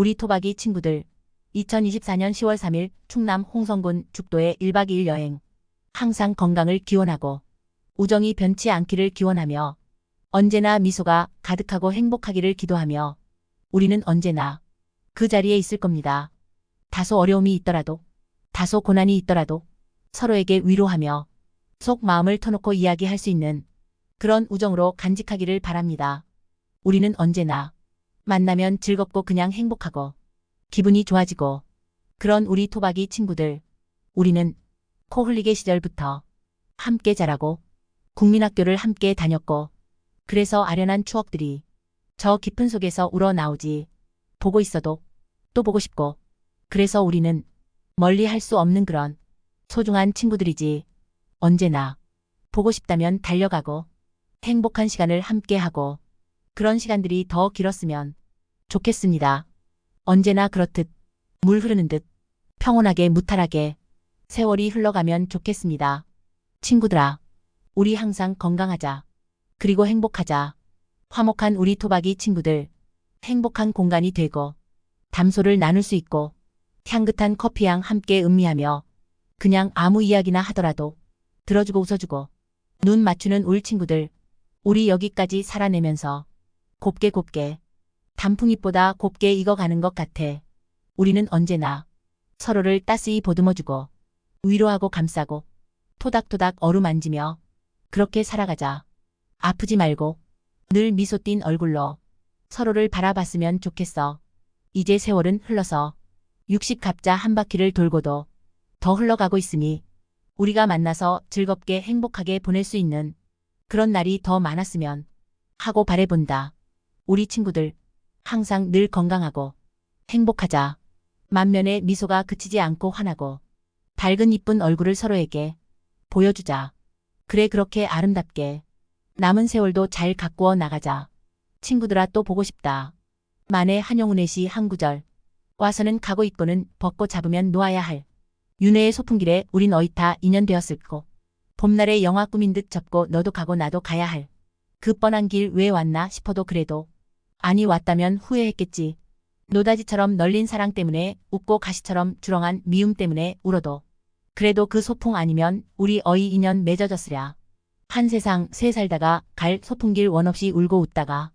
우리 토박이 친구들 2024년 10월 3일 충남 홍성군 죽도의 1박 2일 여행 항상 건강을 기원하고 우정이 변치 않기를 기원하며 언제나 미소가 가득하고 행복하기를 기도하며 우리는 언제나 그 자리에 있을 겁니다. 다소 어려움이 있더라도 다소 고난이 있더라도 서로에게 위로하며 속 마음을 터놓고 이야기할 수 있는 그런 우정으로 간직하기를 바랍니다. 우리는 언제나 만나면 즐겁고 그냥 행복하고 기분이 좋아지고 그런 우리 토박이 친구들 우리는 코 흘리게 시절부터 함께 자라고 국민학교를 함께 다녔고 그래서 아련한 추억들이 저 깊은 속에서 우러나오지 보고 있어도 또 보고 싶고 그래서 우리는 멀리 할 수 없는 그런 소중한 친구들이지 언제나 보고 싶다면 달려가고 행복한 시간을 함께 하고 그런 시간들이 더 길었으면 좋겠습니다. 언제나 그렇듯 물 흐르는 듯 평온하게 무탈하게 세월이 흘러가면 좋겠습니다. 친구들아, 우리 항상 건강하자. 그리고 행복하자. 화목한 우리 토박이 친구들, 행복한 공간이 되고 담소를 나눌 수 있고 향긋한 커피향 함께 음미하며 그냥 아무 이야기나 하더라도 들어주고 웃어주고 눈 맞추는 울 친구들, 우리 여기까지 살아내면서 곱게 곱게 단풍잎보다 곱게 익어가는 것 같아. 우리는 언제나 서로를 따스히 보듬어주고 위로하고 감싸고 토닥토닥 어루만지며 그렇게 살아가자. 아프지 말고 늘 미소 띤 얼굴로 서로를 바라봤으면 좋겠어. 이제 세월은 흘러서 60 갑자 한 바퀴를 돌고도 더 흘러가고 있으니 우리가 만나서 즐겁게 행복하게 보낼 수 있는 그런 날이 더 많았으면 하고 바래본다. 우리 친구들 항상 늘 건강하고 행복하자. 만면에 미소가 그치지 않고 환하고 밝은 이쁜 얼굴을 서로에게 보여주자. 그래 그렇게 아름답게 남은 세월도 잘 가꾸어 나가자. 친구들아 또 보고 싶다. 만에 한용운의 시 한 구절. 와서는 가고 있고는 벗고 잡으면 놓아야 할. 윤회의 소풍길에 우린 어이타 인연되었을고. 봄날의 영화 꿈인 듯 접고 너도 가고 나도 가야 할. 그 뻔한 길 왜 왔나 싶어도 그래도 아니 왔다면 후회했겠지. 노다지처럼 널린 사랑 때문에 웃고 가시처럼 주렁한 미움 때문에 울어도 그래도 그 소풍 아니면 우리 어이 인연 맺어졌으랴. 한 세상 새 살다가 갈 소풍길 원 없이 울고 웃다가